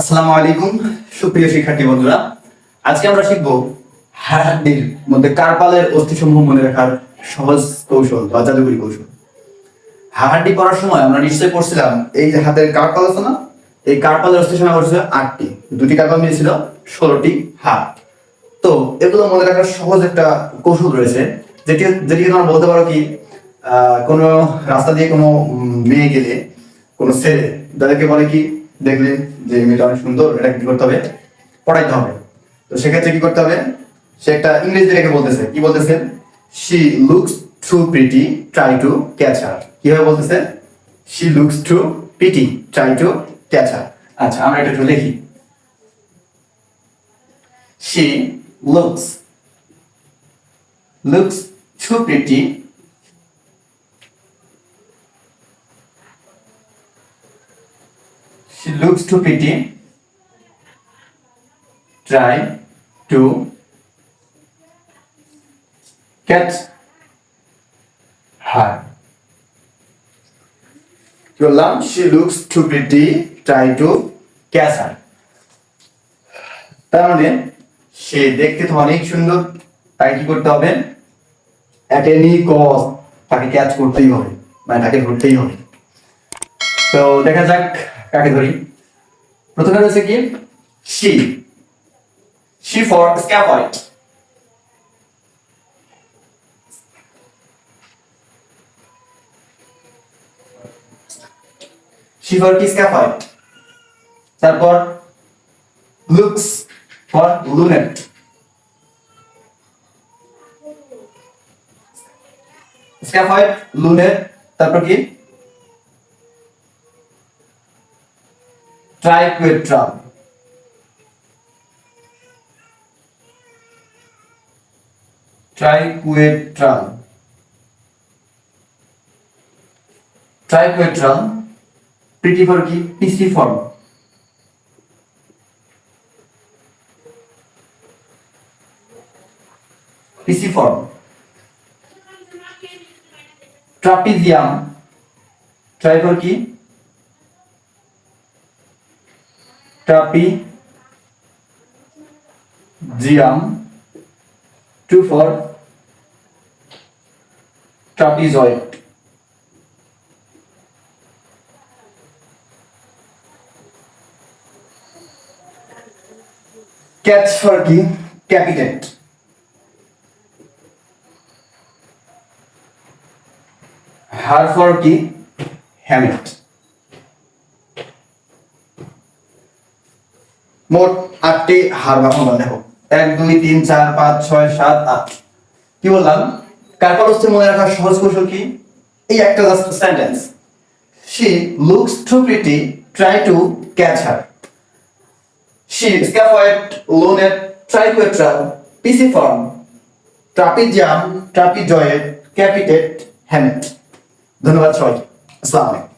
আসসালামু আলাইকুম, সুপ্রিয় শিক্ষার্থী বন্ধুরা। আজকে আমরা শিখব হাড্ডির মধ্যে কার্পালের অস্থিসমূহ মনে রাখার সহজ কৌশল বা জাদুকরী কৌশল। হাড্ডি পড়ার সময় আমরা নিশ্চয়ই পড়ছিলাম, এই যে হাতের কার্পাল আছে না, এই কার্পালের অস্থি সংখ্যা করছিল আটটি। দুটি কার্পাল মিলেছিল ষোলোটি হাত। তো এগুলো মনে রাখার সহজ একটা কৌশল রয়েছে, যেটি যেটি তোমরা বলতে পারো কি কোনো রাস্তা দিয়ে কোনো মেয়ে গেলে, কোনো ছেলে, তাদেরকে বলে কি দেখলেন যে মেয়েটা অনেক সুন্দর, এটা কি করতে হবে? পড়াইতে হবে। তো সেক্ষেত্রে কি করতে হবে? সে একটা ইংরেজি রেখে বলতেছে। কি বলতেছে? She looks too pretty try to catch her কীভাবে বলতেছে? She looks too pretty try to catch her আচ্ছা আমরা এটা একটু লিখি she looks looks too pretty looks too pretty try to catch her বললাম she looks too pretty try to catch her তার মানে সে দেখতে তো অনেক সুন্দর তাই কি করতে হবে at any cost তাকে ক্যাচ করতেই হবে মানে তাকে ধরতেই হবে তো দেখা যাক কাকে ধরি প্রথমে রয়েছে কি she she for scaphoid she for কি scaphoid তারপর looks for lunet scaphoid lunet তারপর কি try Trump try Trump PT for কি pisiform pisiform trapezium try কি trapezium to for trapezoid catch for কি ক্যাপিটেট হার ফর কি hamate মোট আটটি বা ফর্মুলা দেখো। এক, দুই, তিন, চার, পাঁচ, ছয়, সাত, আট। কি বললাম? কার্পালসে মনে রাখার সহজ কৌশল কি? এই একটা just sentence she looks too pretty try to catch her she scaphoid lunate triquetral pisiform trapezium trapezoid capitate hamate ধন্যবাদ সবাই আসসালামু আলাইকুম।